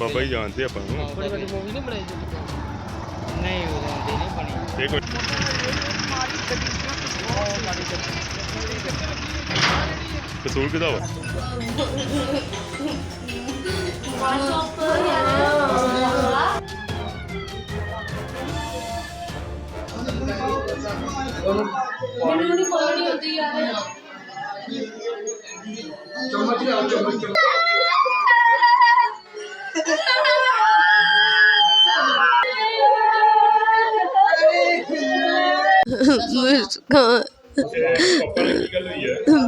ਬਾਬਾ ਜੀ ਜਾਣਦੇ ਆਪਾਂ ਨੂੰ। ਬੜੀ ਵੱਡੀ ਮੂਵੀ ਨਹੀਂ ਬਣਾਈ ਜੀ ਨਹੀਂ ਉਦੋਂ ਦੀ ਨਹੀਂ ਬਣੀ। ਇੱਕ ਮਿੰਟ ਕਸੂਰ ਕਿਹਦਾ ਵਾ? ਮੈਨੂੰ ਨਹੀਂ ਪਤਾ ਨਹੀਂ ਹੁੰਦੀ ਯਾਰ ਮੁਸਕਾਨ ਇਹ ਪਾਪਾ ਨਾਲ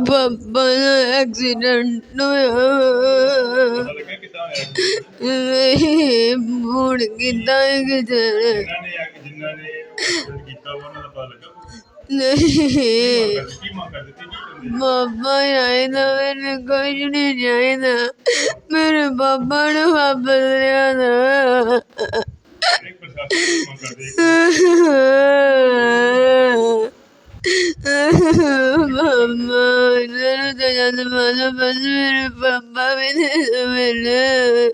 ਬਾਬਾ ਦਾ ਐਕਸੀਡੈਂਟ ਹੋਇਆ ਨਹੀਂ ਮੁੜ ਕਿਦਾਂ ਕਿਤੇ ਨਹੀਂ ਬਾਬਾ ਆਏ ਨਾ, ਮੈਨੂੰ ਕੁਝ ਨਹੀਂ ਚਾਹੀਦਾ। ਮੇਰੇ ਬਾਬਾ ਨੂੰ ਵਾਪਸ ਲਿਆਣਾ ਇੱਕ ਬਾਬਾ, ਇਹਨਾਂ ਤਾਂ ਜਦ ਮਾਲਾ ਬਸ ਮੇਰੇ ਬਾਬਾ ਵੀ ਨਹੀਂ ਮਿਲੇ।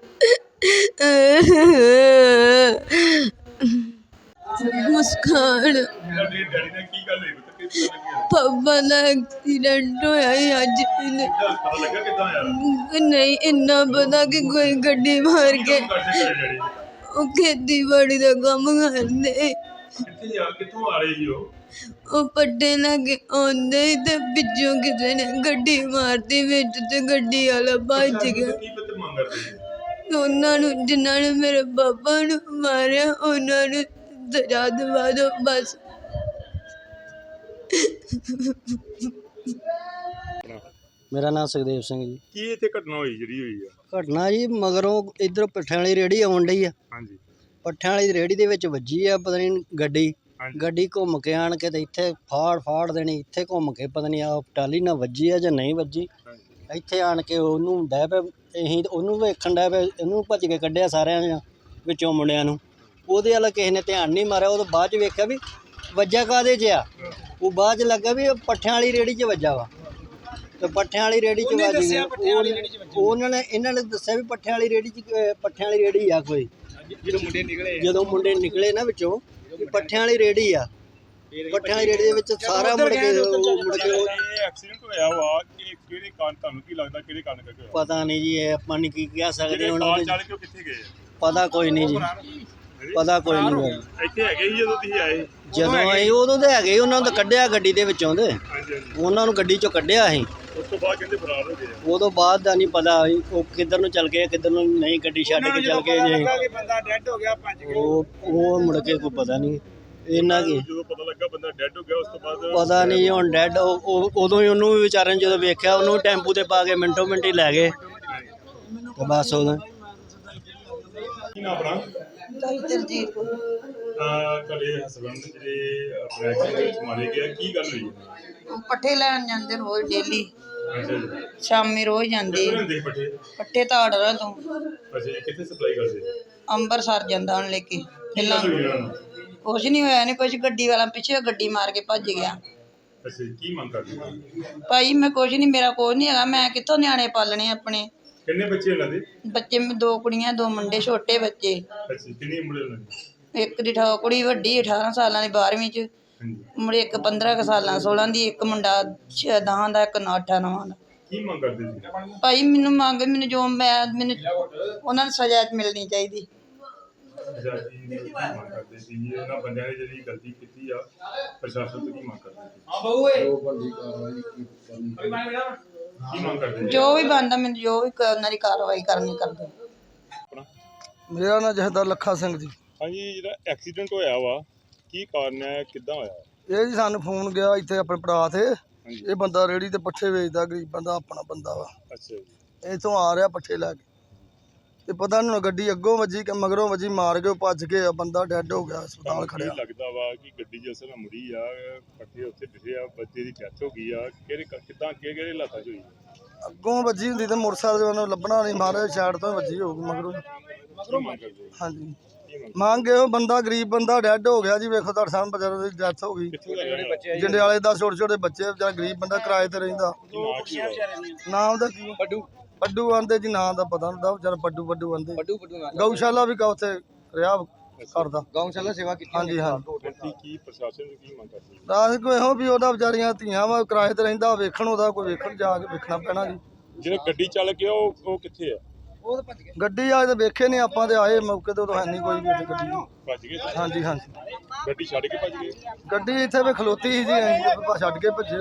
ਮੁਸਕਾਨ। ਤੁਹਾਡੇ ਡੈਡੀ ਨਾਲ ਕੀ ਗੱਲ ਹੋਈ ਪਤਾ ਕਿ ਪਤਾ ਲੱਗਿਆ ਪਾਪਾ ਦਾ ਐਕਸੀਡੈਂਟ ਹੋਇਆ ਸੀ ਅੱਜ। ਇਹਨੇ ਪਤਾ ਲੱਗਾ ਕਿੱਦਾਂ ਆਇਆ ਨਹੀਂ, ਇੰਨਾ ਪਤਾ ਕਿ ਕੋਈ ਗੱਡੀ ਮਾਰ ਕੇ ਕਰਦੇ ਘਰੇ ਡੈਡੀ ਉਹ ਖੇਤੀਬਾੜੀ ਦਾ ਕੰਮ ਕਰਦੇ। ਕਿੱਥੇ ਆ ਕਿੱਥੋਂ ਆ ਰਹੇ ਸੀ ਉਹ ਉਹ ਪੱਟੇ ਲੱਗੇ ਆਉਂਦੇ ਸੀ ਤੇ ਵਿੱਚੋਂ ਕਿਸੇ ਨੇ ਗੱਡੀ ਮਾਰਤੀ, ਵਿੱਚ ਤੇ ਗੱਡੀ ਵਾਲਾ ਭੱਜ ਗਿਆ। ਕੀ ਪਤਾ ਮੰਗ ਕਰਦੇ ਸੀ ਉਹਨਾਂ ਨੂੰ, ਜਿਨ੍ਹਾਂ ਨੇ ਮੇਰੇ ਪਾਪਾ ਨੂੰ ਮਾਰਿਆ, ਉਹਨਾਂ ਨੂੰ ਦਵਾ ਬਸ ਮੇਰਾ ਨਾਮ ਸੁਖਦੇਵ ਸਿੰਘ ਜੀ। ਕੀ ਇੱਥੇ ਘਟਨਾ ਹੋਈ ਜਿਹੜੀ ਹੋਈ ਆ? ਘਟਨਾ ਜੀ ਮਗਰੋਂ ਇਧਰ ਪੱਠਿਆਂ ਵਾਲੀ ਰੇੜੀ ਆਉਣ ਡਈ ਆ। ਹਾਂਜੀ। ਪੱਠਿਆਂ ਵਾਲੀ ਰੇੜੀ ਦੇ ਵਿੱਚ ਵੱਜੀ ਆ ਪਤਾ ਨਹੀਂ ਗੱਡੀ। ਹਾਂਜੀ। ਗੱਡੀ ਘੁੰਮ ਕੇ ਆਣ ਕੇ ਤੇ ਇੱਥੇ ਫਾੜ ਫਾੜ ਦੇਣੀ ਇੱਥੇ ਘੁੰਮ ਕੇ ਪਤਾ ਨਹੀਂ ਆ ਟਾਲੀ ਨਾਲ ਵੱਜੀ ਆ ਜਾਂ ਨਹੀਂ ਵੱਜੀ। ਹਾਂਜੀ। ਇੱਥੇ ਆਣ ਕੇ ਉਹਨੂੰ ਡੈ ਪਏ ਅਸੀਂ ਤੇ ਉਹਨੂੰ ਵੇਖਣ ਡੈ ਪਏ ਇਹਨੂੰ ਭੱਜ ਕੇ ਕੱਢਿਆ ਸਾਰਿਆਂ ਨੇ ਵਿੱਚੋਂ ਮੁੰਡਿਆਂ ਨੂੰ। ਉਹਦੇ ਵਾਲਾ ਕਿਸੇ ਨੇ ਧਿਆਨ ਨਹੀਂ ਮਾਰਿਆ ਉਹ ਤੋਂ ਬਾਅਦ ਚ ਵੇਖਿਆ ਵੀ ਵੱਜਾ ਕਾਦੇ 'ਚ ਆ? ਉਹ ਬਾਅਦ ਚ ਲੱਗਾ ਵੀ ਇਹ ਪੱਠਿਆਂ ਵਾਲੀ ਰੇੜੀ 'ਚ ਵੱਜਾ ਵਾ। ਤੇ ਪੱਠਿਆਂ ਵਾਲੀ ਰੇੜੀ 'ਚ ਵੱਜ ਗਿਆ ਉਹਨਾਂ ਨੇ ਇਹਨਾਂ ਨੇ ਦੱਸਿਆ ਵੀ ਪੱਠਿਆਂ ਵਾਲੀ ਰੇੜੀ 'ਚ ਪੱਠਿਆਂ ਵਾਲੀ ਰੇੜੀ ਆ ਕੋਈ। ਜਦੋਂ ਮੁੰਡੇ ਨਿਕਲੇ। ਜਦੋਂ ਮੁੰਡੇ ਨਿਕਲੇ ਨਾ ਵਿੱਚੋਂ ਵੀ ਪੱਠਿਆਂ ਵਾਲੀ ਰੇੜੀ ਆ। ਪੱਠਿਆਂ ਵਾਲੀ ਰੇੜੀ ਦੇ ਵਿੱਚ ਸਾਰਾ ਮੁੜ ਕੇ ਮੁੜ ਕੇ ਐਕਸੀਡੈਂਟ ਹੋਇਆ ਵਾ ਕਿ ਕਿਹੜੇ ਕਾਰਨ ਤੁਹਾਨੂੰ ਕੀ ਲੱਗਦਾ ਕਿਹੜੇ ਕਾਰਨ ਕਰਕੇ ਹੋਇਆ? ਪਤਾ ਨਹੀਂ ਜੀ ਇਹ ਆਪਾਂ ਨਹੀਂ ਕੀ ਕਹਿ ਸਕਦੇ ਹੁਣ ਕਾਰ ਉਹਦੇ- ਚੱਲ ਕੇ ਉਹ ਕਿੱਥੇ ਗਏ? ਆ? ਪਤਾ ਕੋਈ ਨਹੀਂ ਜੀ। ਪਤਾ ਕੋਈ ਨਹੀਂ ਭਾਈ ਇੱਥੇ ਹੈਗੇ ਸੀ ਜਦੋਂ ਤੁਸੀਂ ਆਏ। ਜਦੋਂ ਆਏ ਉਦੋਂ ਤੇ ਹੈਗੇ ਸੀ, ਉਹਨਾਂ ਨੂੰ ਤਾਂ ਕੱਢਿਆ ਗੱਡੀ ਦੇ ਵਿੱਚੋਂ ਤੇ। ਹਾਂਜੀ ਹਾਂਜੀ। ਉਹਨਾਂ ਨੂੰ ਗੱਡੀ ਚੋਂ ਕੱਢਿਆ ਸੀ। ਉਸ ਤੋਂ ਬਾਅਦ ਕਹਿੰਦੇ ਫਰਾਰ ਹੋ ਗਏ। ਆ। ਉਦੋਂ ਬਾਅਦ ਦਾ ਨਹੀਂ ਪਤਾ ਸੀ ਉਹ ਕਿੱਧਰ ਨੂੰ ਚੱਲ ਗਏ ਕਿੱਧਰ ਨੂੰ ਨਹੀਂ ਗੱਡੀ ਛੱਡ ਕੇ ਚੱਲ ਗਏ ਜੀ। ਬੰਦਾ ਡੈਡ ਹੋ ਗਿਆ ਭੱਜ ਉਹ ਉਹ ਮੁੜ ਕੇ ਕੋਈ ਪਤਾ ਨਹੀਂ। ਇਹਨਾਂ ਕੀ? ਜਦੋਂ ਪਤਾ ਲੱਗਾ ਬੰਦਾ ਡੈਡ ਹੋ ਗਿਆ ਉਸ ਤੋਂ ਬਾਅਦ ਪਤਾ ਨਹੀਂ ਹੁਣ ਡੈਡ ਉਦੋਂ ਹੀ ਉਹਨੂੰ ਵੀ ਵਿਚਾਰੇ ਨੇ ਜਦੋਂ ਵੇਖਿਆ ਉਹਨੂੰ ਟੈਂਪੂ ਤੇ ਪਾ ਕੇ ਮਿੰਟੋ ਮਿੰਟ ਹੀ ਲੈ ਗਏ। ਤੇ ਬਸ ਉਦੋਂ। ਕੀ ਨਾਮ ਆਪਣਾ? ਦਲਜੀਤ ਤਾਂ ਤੁਹਾਡੇ ਹਸਬੰਦ ਜਿਹੜੇ ਆਪਣੇ ਐਕਸੀਡੈਂਟ ਵਿੱਚ ਮਾਰੇ ਗਏ ਆ, ਕੀ ਗੱਲ ਹੋਈ? ਹੈ? ਪੱਠੇ ਲੈਣ ਜਾਂਦੇ ਰੋਜ਼ ਡੇਲੀ ਅੱਛਾ ਜੀ। ਸ਼ਾਮੀ ਰੋਜ਼ ਜਾਂਦੇ। ਕਿੱਥੇ ਪੱਠੇ? ਪੱਠੇ ਤਾੜਰਾ ਤੋਂ। ਅੱਛਾ ਜੀ, ਕਿੱਥੇ ਸਪਲਾਈ ਕਰਦੇ? ਅੰਬਰਸਰ ਜਾਂਦਾ ਹੁਣ ਲੈ ਕੇ। ਕੀ ਪਹਿਲਾਂ ਗੱਲ ਹੋਈ ਉਹਨਾਂ ਨੂੰ? ਕੁਛ ਨਹੀਂ ਹੋਇਆ ਨਹੀਂ ਕੁਛ ਗੱਡੀ ਵਾਲਾ ਪਿੱਛੇ ਗੱਡੀ ਮਾਰ ਕੇ ਭੱਜ ਗਿਆ। ਅੱਛਾ ਜੀ, ਕੀ ਮੰਗ ਕਰਦੇ? ਹੋ? ਭਾਈ ਮੈਂ ਕੁਛ ਨਹੀਂ ਮੇਰਾ ਕੁਛ ਨਹੀਂ ਹੈਗਾ ਮੈਂ ਕਿੱਥੋਂ ਨਿਆਣੇ ਪਾਲਣੇ ਆਪਣੇ? ਕਿੰਨੇ ਬੱਚੇ ਉਹਨਾਂ ਦੇ? ਬੱਚੇ ਮੇ- ਦੋ ਕੁੜੀਆਂ ਦੋ ਮੁੰਡੇ ਛੋਟੇ ਬੱਚੇ। ਅੱਛਾ ਜੀ, ਕਿੰਨੀ ਉਮਰ ਹੈ ਉਹਨਾਂ ਦੀ? ਇੱਕ ਦੀ ਠਾ ਕੁੜੀ ਵੱਡੀ 18 ਸਾਲਾਂ ਦੀ 12ਵੀਂ ਚ। ਹਾਂਜੀ। ਮੁੰਡੇ ਇੱਕ 15 ਕੁ ਸਾਲਾਂ 16 ਦੀ ਇੱਕ ਮੁੰਡਾ 10 ਦਾ ਇੱਕ 8 9 ਦਾ। ਕੀ ਮੰਗ ਕਰਦੇ ਸੀ ਭਾਈ ਮੈਨੂੰ ਮੰਗ ਮੈਨੂੰ ਜੋ ਮੈਂ ਮੈਨੂੰ ਉਹਨਾਂ ਨੂੰ ਸਜ਼ਾ ਮਿਲਣੀ ਚਾਹੀਦੀ। ਅੱਛਾ ਜੀ, ਕੀ ਮੰਗ ਕਰਦੇ ਸੀ ਇਹਨਾਂ ਬੰਦਿਆਂ ਨੇ ਜਿਹੜੀ ਗਲਤੀ ਕੀਤੀ ਆ ਪ੍ਰਸ਼ਾਸਨ ਤੋਂ ਕੀ ਮੰਗ ਕਰਦੇ ਸੀ ਕੀ ਮੰਗ ਕਰਦੇ ਸੀ ਜੋ ਵੀ ਬਣਦਾ ਮੈਨੂੰ ਜੋ ਵੀ ਕ- ਉਹਨਾਂ ਦੀ ਕਾਰਵਾਈ ਕਰਨੀ ਕਰਦੇ। ਆਪਣਾ? ਮੇਰਾ ਨਾਮ ਜਹਦਰ ਲੱਖਾ ਸਿੰਘ ਜੀ। ਹਾਂਜੀ ਜਿਹੜਾ ਐਕਸੀਡੈਂਟ ਹੋਇਆ ਵਾ ਕੀ ਕਾਰਨ ਹੈ ਕਿੱਦਾਂ ਹੋਇਆ? ਇਹ ਜੀ ਸਾਨੂੰ ਫੋਨ ਗਿਆ ਇੱਥੇ ਆਪਣੇ ਭਰਾ ਤੇ। ਹਾਂਜੀ। ਇਹ ਬੰਦਾ ਰੇੜੀ ਤੇ ਪੱਠੇ ਵੇਚਦਾ ਗਰੀਬ ਬੰਦਾ ਆਪਣਾ ਬੰਦਾ ਵਾ। ਅੱਛਾ ਜੀ। ਇੱਥੋਂ ਆ ਰਿਹਾ ਪੱਠੇ ਲੈ ਕੇ। ਤੇ ਪਤਾ ਨਹੀਂ ਗੱਡੀ ਅੱਗੋਂ ਵੱਜੀ ਕਿ ਮਗਰੋਂ ਵੱਜੀ ਮਾਰ ਕੇ ਉਹ ਭੱਜ ਗਿਆ ਬੰਦਾ ਡੈੱਡ ਹੋ ਗਿਆ ਹਸਪਤਾਲ ਖੜਿਆ ਕੀ ਲੱਗਦਾ ਵਾ ਕਿ ਗੱਡੀ ਜਿਸ ਤਰ੍ਹਾਂ ਮੁੜੀ ਆ ਪੱਟੇ ਉੱਥੇ ਡਿੱਗੇ ਆ ਬੱਚੇ ਦੀ ਡੈਥ ਹੋ ਗਈ ਆ ਕਿਹੜੇ ਕਿੱਦਾਂ ਕਿਹੜੇ ਕਿਹੜੇ ਹਾਲਾਤਾਂ 'ਚ ਹੋਈ ਅੱਗੋਂ ਵੱਜੀ ਹੁੰਦੀ ਤੇ ਮੋਟਰਸਾਈਕਲ ਉਹਨੂੰ ਲੱਭਣਾ ਨਹੀਂ ਮਾਰੇ ਸਾਈਡ ਤੋਂ ਵੱਜੀ ਹੋਊਗੀ ਮਗਰੋਂ ਕੀ? ਹਾਂਜੀ। ਕੀ ਮੰਗ ਇਹੋ ਬੰਦਾ ਗਰੀਬ ਬੰਦਾ ਡੈੱਡ ਹੋ ਗਿਆ ਜੀ ਵੇਖੋ ਤੁਹਾਡੇ ਸਾਹਮਣੇ ਬਜ਼ਾਰ ਦੀ ਡੈਥ ਹੋ ਗਈ। ਦਾ? ਜੰਡਿਆਲੇ ਦਾ ਛੋਟੇ ਛੋਟੇ ਬੱਚੇ ਵਿਚਾਰਾ ਗਰੀਬ ਬੰਦਾ ਕਿਰਾਏ ਤੇ ਰਹਿੰਦਾ। ਕੀ ਕੀ? ਨਾਮ ਉਹਦਾ ਕੀ ਪੱਡੂ। ਪੱਡੂ ਆਂਦੇ ਜੀ ਨਾਂ ਦਾ ਪਤਾ ਨਹੀਂ ਵਿਚਾਰਾ ਪੱਡੂ ਪੱਡੂ ਆਂਦੇ। ਪੱਡੂ ਪੱਡੂ ਨਾਲ ਗਊਸ਼ਾਲਾ ਵੀ ਕਾ ਉੱਥੇ ਰਿਹਾ ਕਰਦਾ ਗਊਸ਼ਾਲਾ ਸੇਵਾ ਕੀਤੀ ਹਾਂਜੀ ਹਾਂ? ਕੀ ਕੀ ਪ੍ਰਸ਼ਾਸਨ ਨੂੰ ਕੀ ਮੰਗ ਕਰਦੇ ਰਾਸ ਕੋ ਇਹੋ ਵੀ ਉਹਦਾ ਵਿਚਾਰੀਆਂ ਧੀਆਂ ਵਾ ਕਿਰਾਏ ਤੇ ਰਹਿੰਦਾ ਵੇਖਣ ਉਹਦਾ ਕੋਈ ਵੇਖਣ ਜਾ ਕੇ ਵੇਖਣਾ ਪੈਣਾ ਜੀ। ਜਿਹੜੇ ਗੱਡੀ ਚਾਲਕ ਆ ਉਹ ਉਹ ਕਿੱਥੇ ਆ? ਉਹ ਤਾਂ ਭੱਜ ਗਿਆ ਗੱਡੀ ਆਏ ਤੇ ਵੇਖੇ ਨਹੀਂ ਆਪਾਂ ਤੇ ਆਏ ਮੌਕੇ ਤੇ ਉਦੋਂ ਹੈ ਨਹੀਂ ਕੋਈ ਵੀ ਇੱਥੇ ਗੱਡੀ। ਭੱਜ ਗਏ ਹਾਂਜੀ ਹਾਂਜੀ। ਗੱਡੀ ਛੱਡ ਕੇ ਭੱਜ ਗਏ? ਗੱਡੀ ਇੱਥੇ ਵੀ ਖਲੋਤੀ ਸੀ ਜੀ ਅਸੀਂ ਛੱਡ ਕੇ ਭੱਜੇ।